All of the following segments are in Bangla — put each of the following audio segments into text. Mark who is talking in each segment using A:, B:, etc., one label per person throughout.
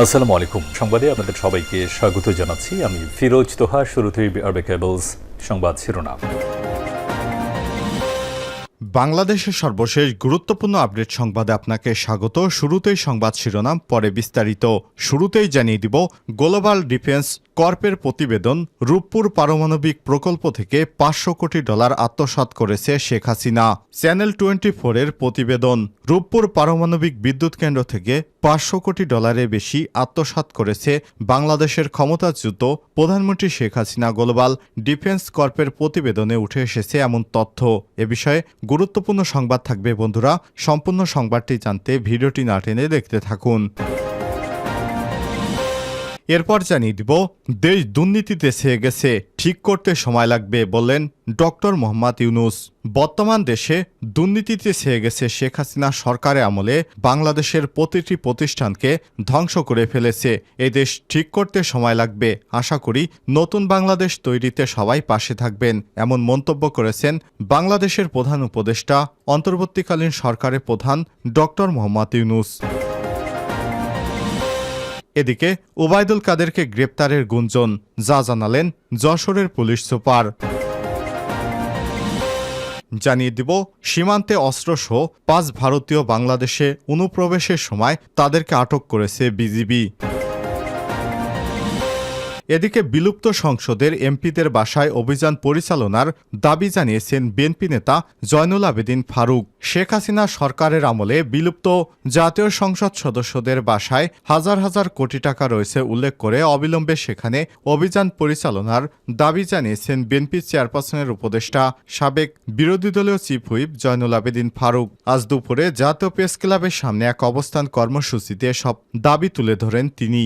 A: আসসালামু আলাইকুম। সংবাদে আপনাদের সবাইকে স্বাগত জানাচ্ছি। আমি ফিরোজ তোহা, শুরুতেই আরবে কেবলস সংবাদ শিরোনাম।
B: বাংলাদেশের সর্বশেষ গুরুত্বপূর্ণ আপডেট সংবাদে আপনাকে স্বাগত। শুরুতেই সংবাদ শিরোনাম, পরে বিস্তারিত। শুরুতেই জানিয়ে দিব, গ্লোবাল ডিফেন্স কর্পের প্রতিবেদন, রূপপুর পারমাণবিক প্রকল্প থেকে পাঁচশো কোটি ডলার আত্মসাৎ করেছে শেখ হাসিনা। চ্যানেল টোয়েন্টি ফোরের প্রতিবেদন, রূপপুর পারমাণবিক বিদ্যুৎ কেন্দ্র থেকে পাঁচশো কোটি ডলারের বেশি আত্মসাত করেছে বাংলাদেশের ক্ষমতাচ্যুত প্রধানমন্ত্রী শেখ হাসিনা গ্লোবাল ডিফেন্স কর্পের প্রতিবেদনে উঠে এসেছে এমন তথ্য। এ বিষয়ে গুরুত্বপূর্ণ সংবাদ থাকবে বন্ধুরা। সম্পূর্ণ সংবাদটি জানতে ভিডিওটি না টেনে দেখতে থাকুন। এরপর জানিয়ে দিব, দেশ দুর্নীতিতে ছেয়ে গেছে, ঠিক করতে সময় লাগবে বললেন ডক্টর মোহাম্মদ ইউনুস। বর্তমান দেশে দুর্নীতিতে ছেয়ে গেছে শেখ হাসিনা সরকারের আমলে, বাংলাদেশের প্রতিটি প্রতিষ্ঠানকে ধ্বংস করে ফেলেছে। এই দেশ ঠিক করতে সময় লাগবে, আশা করি নতুন বাংলাদেশ তৈরিতে সবাই পাশে থাকবেন, এমন মন্তব্য করেছেন বাংলাদেশের প্রধান উপদেষ্টা, অন্তর্বর্তীকালীন সরকারের প্রধান ডক্টর মোহাম্মদ ইউনুস। এদিকে ওবায়দুল কাদেরকে গ্রেপ্তারের গুঞ্জন, যা জানালেন যশোরের পুলিশ সুপার। জানিয়ে দিব, সীমান্তে অস্ত্র সহ পাঁচ ভারতীয় বাংলাদেশে অনুপ্রবেশের সময় তাদেরকে আটক করেছে বিজিবি। এদিকে বিলুপ্ত সংসদের এমপিদের বাসায় অভিযান পরিচালনার দাবি জানিয়েছেন বিএনপি নেতা জয়নুল আবেদিন ফারুক। শেখ হাসিনা সরকারের আমলে বিলুপ্ত জাতীয় সংসদ সদস্যদের বাসায় হাজার হাজার কোটি টাকা রয়েছে উল্লেখ করে অবিলম্বে সেখানে অভিযান পরিচালনার দাবি জানিয়েছেন বিএনপি চেয়ারপারসনের উপদেষ্টা সাবেক বিরোধী দলীয় চিফ হুইপ জয়নুল আবেদিন ফারুক। আজ দুপুরে জাতীয় প্রেস ক্লাবের সামনে এক অবস্থান কর্মসূচিতে সব দাবি তুলে ধরেন তিনি।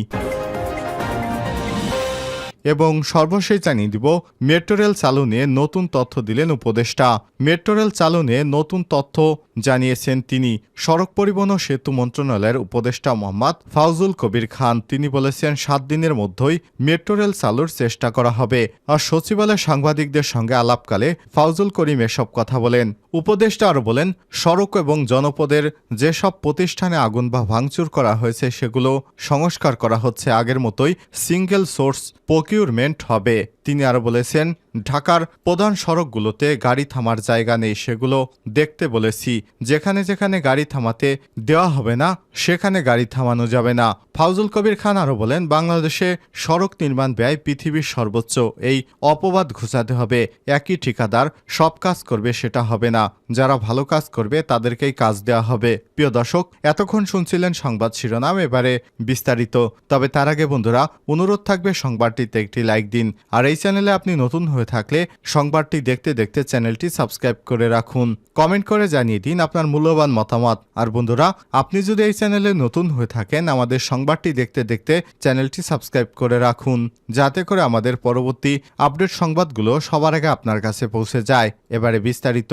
B: এবং সর্বশেষ জানিয়ে দিব, মেট্রো রেল চালু নিয়ে নতুন তথ্য দিলেন উপদেষ্টা। মেট্রো রেল চালু নিয়ে নতুন তথ্য জানিয়েছেন তিনি। সড়ক পরিবহন ও সেতু মন্ত্রণালয়ের উপদেষ্টা মোহাম্মদ ফাউজুল কবির খান। তিনি বলেছেন, সাত দিনের মধ্যেই মেট্রো রেল চালুর চেষ্টা করা হবে। আর সচিবালয় সাংবাদিকদের সঙ্গে আলাপকালে ফাউজুল করিম এসব কথা বলেন। উপদেষ্টা আরও বলেন, সড়ক এবং জনপদের যেসব প্রতিষ্ঠানে আগুন বা ভাঙচুর করা হয়েছে, সেগুলো সংস্কার করা হচ্ছে। আগের মতোই সিঙ্গেল সোর্স প্রকিউরমেন্ট হবে। তিনি আরও বলেছেন, ঢাকার প্রধান সড়কগুলোতে গাড়ি থামার জায়গা নেই, সেগুলো দেখতে বলেছি। যেখানে যেখানে গাড়ি থামাতে দেওয়া হবে না, সেখানে গাড়ি থামানো যাবে না। ফাউজুল কবির খান আরও বলেন, বাংলাদেশে সড়ক নির্মাণ ব্যয় পৃথিবীর সর্বোচ্চ। এই অপবাদ ঘুচাতে হবে। একই ঠিকাদার সব কাজ করবে, সেটা হবে না। যারা ভালো কাজ করবে তাদেরকেই কাজ দেওয়া হবে। প্রিয় দর্শক, এতক্ষণ শুনছিলেন সংবাদ শিরোনাম, এবারে বিস্তারিত। তবে তার আগে বন্ধুরা, অনুরোধ থাকবে সংবাদটিতে একটি লাইক দিন। আর এই চ্যানেলে আপনি নতুন হয়ে থাকলে সংবাদটি দেখতে দেখতে চ্যানেলটি সাবস্ক্রাইব করে রাখুন। কমেন্ট করে জানিয়ে দিন আপনার মূল্যবান মতামত। আর বন্ধুরা, আপনি যদি এই চ্যানেলে নতুন হয়ে থাকেন, আমাদের সংবাদটি দেখতে দেখতে চ্যানেলটি সাবস্ক্রাইব করে রাখুন। যাতে করে আমাদের পরবর্তী আপডেট সংবাদগুলো সবার আগে আপনার কাছে পৌঁছে যায়। এবারে বিস্তারিত।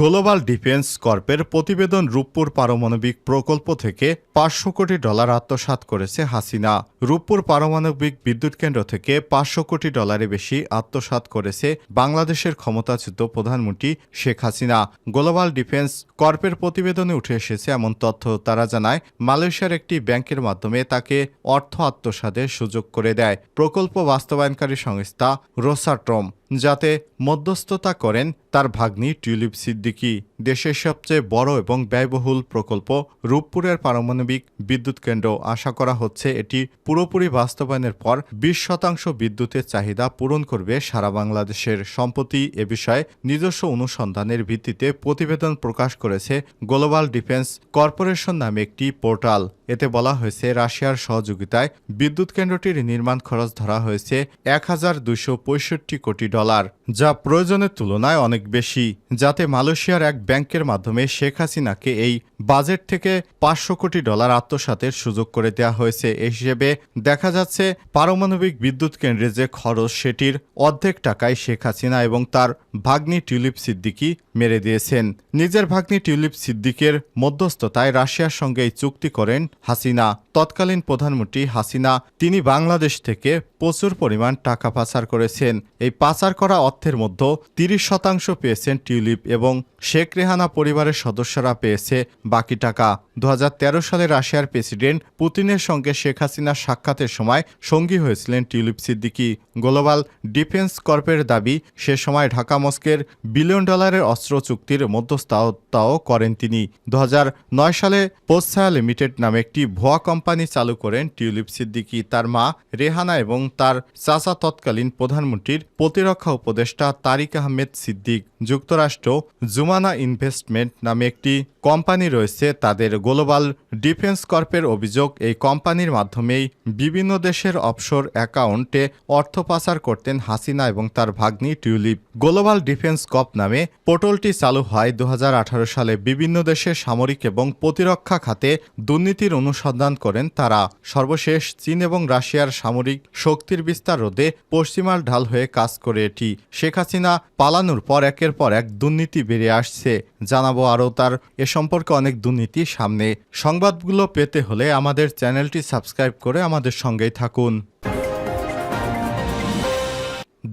B: গ্লোবাল ডিফেন্স কর্পের প্রতিবেদন রূপপুর পারমাণবিক প্রকল্প থেকে পাঁচশো কোটি ডলার আত্মসাৎ করেছে হাসিনা। রূপপুর পারমাণবিক বিদ্যুৎ কেন্দ্র থেকে পাঁচশো কোটি ডলারের বেশি আত্মসাৎ করেছে বাংলাদেশের ক্ষমতাচ্যুত প্রধানমন্ত্রী শেখ হাসিনা। গ্লোবাল ডিফেন্স কর্পের প্রতিবেদনে উঠে এসেছে এমন তথ্য। তারা জানায়, মালয়েশিয়ার একটি ব্যাংকের মাধ্যমে তাকে অর্থ আত্মসাতের সুযোগ করে দেয়। প্রকল্প বাস্তবায়নকারী সংস্থা রোসাট্রম। যাতে মধ্যস্থতা করেন তার ভাগ্নি টিউলিপ সিদ্দিকি। দেশের সবচেয়ে বড় এবং ব্যয়বহুল প্রকল্প রূপপুরের পারমাণবিক বিদ্যুৎ কেন্দ্র। আশা করা হচ্ছে এটি পুরোপুরি বাস্তবায়নের পর বিশ শতাংশ বিদ্যুতের চাহিদা পূরণ করবে সারা বাংলাদেশের। সম্প্রতি এ বিষয়ে নিজস্ব অনুসন্ধানের ভিত্তিতে প্রতিবেদন প্রকাশ করেছে গ্লোবাল ডিফেন্স কর্পোরেশন নামে একটি পোর্টাল। এতে বলা হয়েছে, রাশিয়ার সহযোগিতায় বিদ্যুৎ কেন্দ্রটির নির্মাণ খরচ ধরা হয়েছে এক হাজার দুইশো পঁয়ষট্টি কোটি ডলার, যা প্রয়োজনের তুলনায় অনেক বেশি, যাতে মালয়েশিয়ার এক ব্যাংকের মাধ্যমে শেখ হাসিনাকে এই বাজেট থেকে পাঁচশো কোটি ডলার আত্মসাতের সুযোগ করে দেওয়া হয়েছে। এই হিসেবে দেখা যাচ্ছে পারমাণবিক বিদ্যুৎ কেন্দ্রে যে খরচ, সেটির অর্ধেক টাকায় শেখ হাসিনা এবং তার ভাগ্নি টিউলিপ সিদ্দিকি মেরে দিয়েছেন। নিজের ভাগ্নি টিউলিপ সিদ্দিকের মধ্যস্থতায় রাশিয়ার সঙ্গে এই চুক্তি করেন হাসিনা। তৎকালীন প্রধানমন্ত্রী হাসিনা, তিনি বাংলাদেশ থেকে প্রচুর পরিমাণ টাকা পাচার করেছেন। এই পাচার পাচার করা অর্থের মধ্যে তিরিশ শতাংশ পেয়েছেন টিউলিপ এবং শেখ রেহানা পরিবারের সদস্যরা পেয়েছে বাকি টাকা। দু হাজার তেরো সালে রাশিয়ার প্রেসিডেন্ট পুতিনের সঙ্গে শেখ হাসিনার সাক্ষাতের সময় সঙ্গী হয়েছিলেন টিউলিপ সিদ্দিকি। গ্লোবাল ডিফেন্স কর্পের দাবি, সে সময় ঢাকা মস্কের বিলিয়ন ডলারের অস্ত্র চুক্তির মধ্যস্থতাও করেন তিনি। দু হাজার নয় সালে পোস্টসায়া লিমিটেড নামে একটি ভুয়া কোম্পানি চালু করেন টিউলিপ সিদ্দিকি। তার মা রেহানা এবং তার চাচা তৎকালীন প্রধানমন্ত্রীর প্রতিরক্ষা উপদেষ্টা তারিক আহমেদ সিদ্দিক যুক্তরাষ্ট্র জুমানা ইনভেস্টমেন্ট নামে একটি কোম্পানি রয়েছে তাদের গ্লোবাল ডিফেন্স কর্পের অভিযোগ, এই কোম্পানির মাধ্যমেই বিভিন্ন দেশের অফশোর অ্যাকাউন্টে অর্থ পাচার করতেন হাসিনা এবং তার ভাগ্নি টিউলিপ। গ্লোবাল ডিফেন্স কপ নামে পোর্টালটি চালু হয় দু হাজার আঠারো সালে। বিভিন্ন দেশের সামরিক এবং প্রতিরক্ষা খাতে দুর্নীতির অনুসন্ধান করেন তারা। সর্বশেষ চীন এবং রাশিয়ার সামরিক শক্তির বিস্তার রোধে পশ্চিমার ঢাল হয়ে কাজ করে এটি। শেখ হাসিনা পালানোর পর একের পর এক দুর্নীতি বেড়ে আসছে। জানাব আরও তার এ সম্পর্কে অনেক দুর্নীতি সামনে। সংবাদগুলো পেতে হলে আমাদের চ্যানেলটি সাবস্ক্রাইব করে আমাদের সঙ্গেই থাকুন।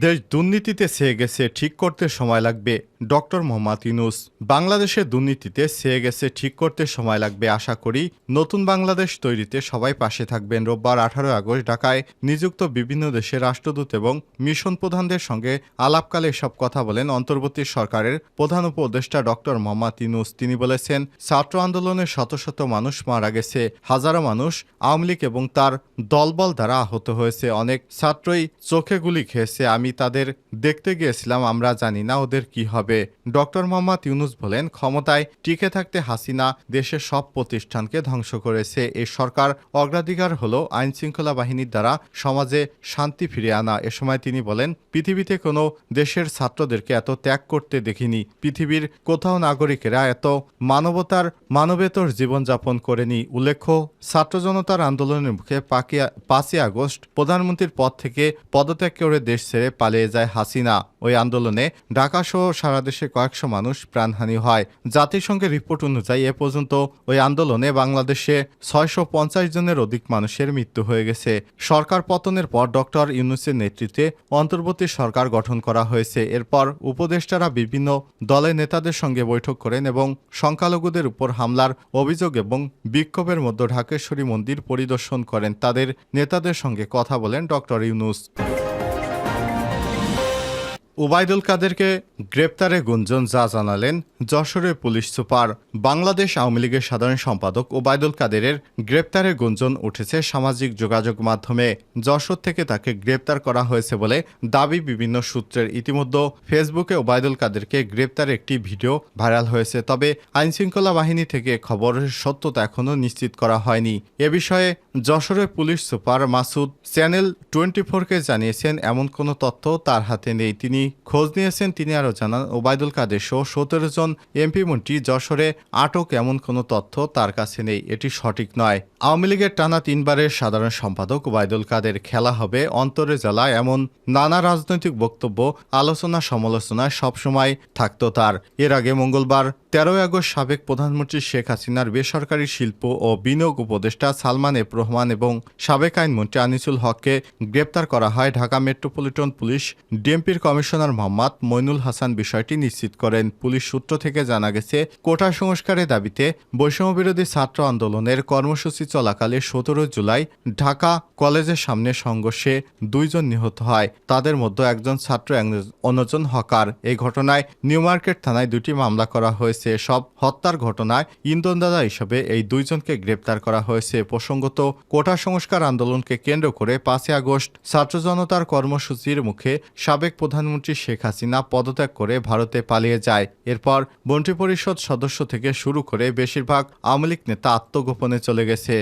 B: দেশ দুর্নীতিতে সেয়ে গেছে, ঠিক করতে সময় লাগবে, ডক্টর মোহাম্মদ ইউনুস। বাংলাদেশে দুর্নীতিতে সেয়ে গেছে, ঠিক করতে সময় লাগবে, আশা করি। নতুন বাংলাদেশ তৈরিতে সবাই পাশে থাকবেন। রোববার আঠারো আগস্ট ঢাকায় নিযুক্ত বিভিন্ন দেশের রাষ্ট্রদূত এবং মিশন প্রধানদের সঙ্গে আলাপকালে এসব কথা বলেন অন্তর্বর্তী সরকারের প্রধান উপদেষ্টা ডক্টর মোহাম্মদ ইউনুস। তিনি বলেছেন, ছাত্র আন্দোলনে শত শত মানুষ মারা গেছে, হাজারো মানুষ আওয়ামী লীগ এবং তার দলবল দ্বারা আহত হয়েছে। অনেক ছাত্রই চোখে গুলি খেয়েছে। আমি তাদের দেখতে গিয়েছিলাম, আমরা জানি না ওদের কি হবে। ডক্টর মোহাম্মদ ইউনুস বলেন, ক্ষমতায় টিকে থাকতে হাসিনা দেশের সব প্রতিষ্ঠানকে ধ্বংস করেছে। এই সরকার অগ্রাধিকার হলো আইন শৃঙ্খলা বাহিনীর দ্বারা সমাজে শান্তি ফিরে আনা। এ সময় তিনি বলেন, পৃথিবীতে কোনো দেশের ছাত্রদেরকে এত ত্যাগ করতে দেখিনি। পৃথিবীর কোথাও নাগরিকেরা এত মানবতার মানবেতর জীবনযাপন করেনি। উল্লেখ্য, ছাত্র জনতার আন্দোলনের মুখে পাকিয়া পাঁচই আগস্ট প্রধানমন্ত্রীর পদ থেকে পদত্যাগ করে দেশ ছেড়ে পালিয়ে যায় হাসিনা। ওই আন্দোলনে ঢাকাসহ সারা দেশে কয়েকশো মানুষ প্রাণহানি হয়। জাতিসংঘের রিপোর্ট অনুযায়ী এ পর্যন্ত ওই আন্দোলনে বাংলাদেশে ছয়শো পঞ্চাশ জনের অধিক মানুষের মৃত্যু হয়ে গেছে। সরকার পতনের পর ডক্টর ইউনুসের নেতৃত্বে অন্তর্বর্তী সরকার গঠন করা হয়েছে। এরপর উপদেষ্টারা বিভিন্ন দলের নেতাদের সঙ্গে বৈঠক করেন এবং সংখ্যালঘুদের উপর হামলার অভিযোগ এবং বিক্ষোভের মধ্যে ঢাকেশ্বরী মন্দির পরিদর্শন করেন। তাদের নেতাদের সঙ্গে কথা বলেন ডক্টর ইউনুস। উবায়দুল কাদেরকে গ্রেপ্তারে গুঞ্জন যা জানালেন যশোরের পুলিশ সুপার। বাংলাদেশ আওয়ামী লীগের সাধারণ সম্পাদক ওবায়দুল কাদেরের গ্রেপ্তারে গুঞ্জন উঠেছে সামাজিক যোগাযোগ মাধ্যমে। যশোর থেকে তাকে গ্রেপ্তার করা হয়েছে বলে দাবি বিভিন্ন সূত্রের। ইতিমধ্যে ফেসবুকে ওবায়দুল কাদেরকে গ্রেপ্তার একটি ভিডিও ভাইরাল হয়েছে, তবে আইনশৃঙ্খলা বাহিনী থেকে খবরের সত্যতা এখনও নিশ্চিত করা হয়নি। এ বিষয়ে যশোরের police super Masud channel twenty ফোরকে জানিয়েছেন, এমন কোনো তথ্য তার হাতে নেই। তিনি খোঁজ নিয়েছেন তিনি আরও জানান, ওবায়দুল কাদের সহ সতেরো জন এমপি মন্ত্রী যশোরে আটক এমন কোনো তথ্য তার কাছে নেই, এটি সঠিক নয়। আওয়ামী লীগের টানা তিনবারের সাধারণ সম্পাদক ওবায়দুল কাদের খেলা হবে অন্তরে জেলা এমন নানা রাজনৈতিক বক্তব্য, আলোচনা, সমালোচনায় সবসময় থাকত তার। এর আগে মঙ্গলবার তেরোই আগস্ট সাবেক প্রধানমন্ত্রী শেখ হাসিনার বেসরকারি শিল্প ও বিনিয়োগ উপদেষ্টা সালমান এফ রহমান এবং সাবেক আইনমন্ত্রী আনিসুল হককে গ্রেপ্তার করা হয় ঢাকা মেট্রোপলিটন পুলিশ ডিএমপির কমিশনার মোহাম্মদ মইনুল হাসান বিষয়টি নিশ্চিত করেন। পুলিশ সূত্র থেকে জানা গেছে, কোটা সংস্কারের দাবিতে বৈষম্যবিরোধী ছাত্র আন্দোলনের কর্মসূচি চলাকালে সতেরো জুলাই ঢাকা কলেজের সামনে সংঘর্ষে দুইজন নিহত হয়। তাদের মধ্যে একজন ছাত্র অন্যজন হকার। এই ঘটনায় নিউ মার্কেট থানায় দুটি মামলা করা হয়েছে। সব হত্যার ঘটনায় ইন্ধনদাতা হিসেবে এই দুইজনকে গ্রেপ্তার করা হয়েছে। প্রসঙ্গত কোটা সংস্কার আন্দোলনকে কেন্দ্র করে পাঁচই আগস্ট ছাত্র জনতার কর্মসূচির মুখে সাবেক প্রধানমন্ত্রী শেখ হাসিনা পদত্যাগ করে ভারতে পালিয়ে যায়। এরপর মন্ত্রিপরিষদ সদস্য থেকে শুরু করে বেশিরভাগ আওয়ামী লীগ নেতা আত্মগোপনে চলে গেছে।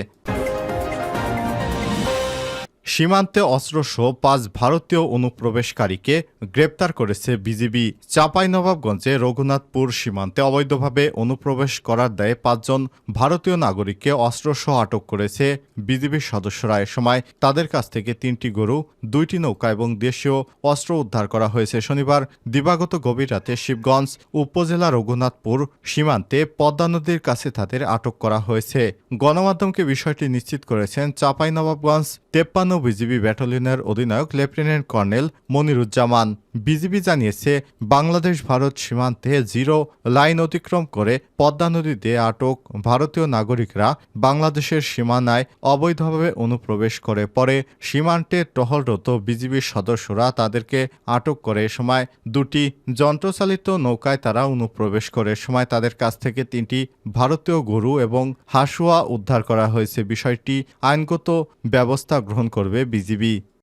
B: সীমান্তে অস্ত্র অস্ত্রসহ পাঁচ ভারতীয় অনুপ্রবেশকারীকে গ্রেপ্তার করেছে বিজিবি। চাঁপাইনবাবগঞ্জে রঘুনাথপুর সীমান্তে অবৈধভাবে অনুপ্রবেশ করার দায়ে পাঁচজন ভারতীয় নাগরিককে অস্ত্র অস্ত্রসহ আটক করেছে বিজিবির সদস্যরা। এ সময় তাদের কাছ থেকে তিনটি গরু, দুইটি নৌকা এবং দেশীয় অস্ত্র উদ্ধার করা হয়েছে। শনিবার দিবাগত গভীর রাতে শিবগঞ্জ উপজেলা রঘুনাথপুর সীমান্তে পদ্মা নদীর কাছে তাদের আটক করা হয়েছে। গণমাধ্যমকে বিষয়টি নিশ্চিত করেছেন চাঁপাইনবাবগঞ্জ তেপ্পান্ন বিজিবি ব্যাটালিয়নের অধিনায়ক লেফটেন্যান্ট কর্নেল মনিরুজ্জামান। বিজিবি জানিয়েছে, বাংলাদেশ ভারত সীমান্তে জিরো লাইন অতিক্রম করে পদ্মা নদীতে আটক ভারতীয় নাগরিকরা বাংলাদেশের সীমানায় অবৈধভাবে অনুপ্রবেশ করে পরে সীমান্তে টহলরত বিজিবির সদস্যরা তাদেরকে আটক করে সময় দুটি যন্ত্রচালিত নৌকায় তারা অনুপ্রবেশ করে। সময় তাদের কাছ থেকে তিনটি ভারতীয় গরু এবং হাসুয়া উদ্ধার করা হয়েছে। বিষয়টি আইনগত ব্যবস্থা গ্রহণ করবে বিজিবি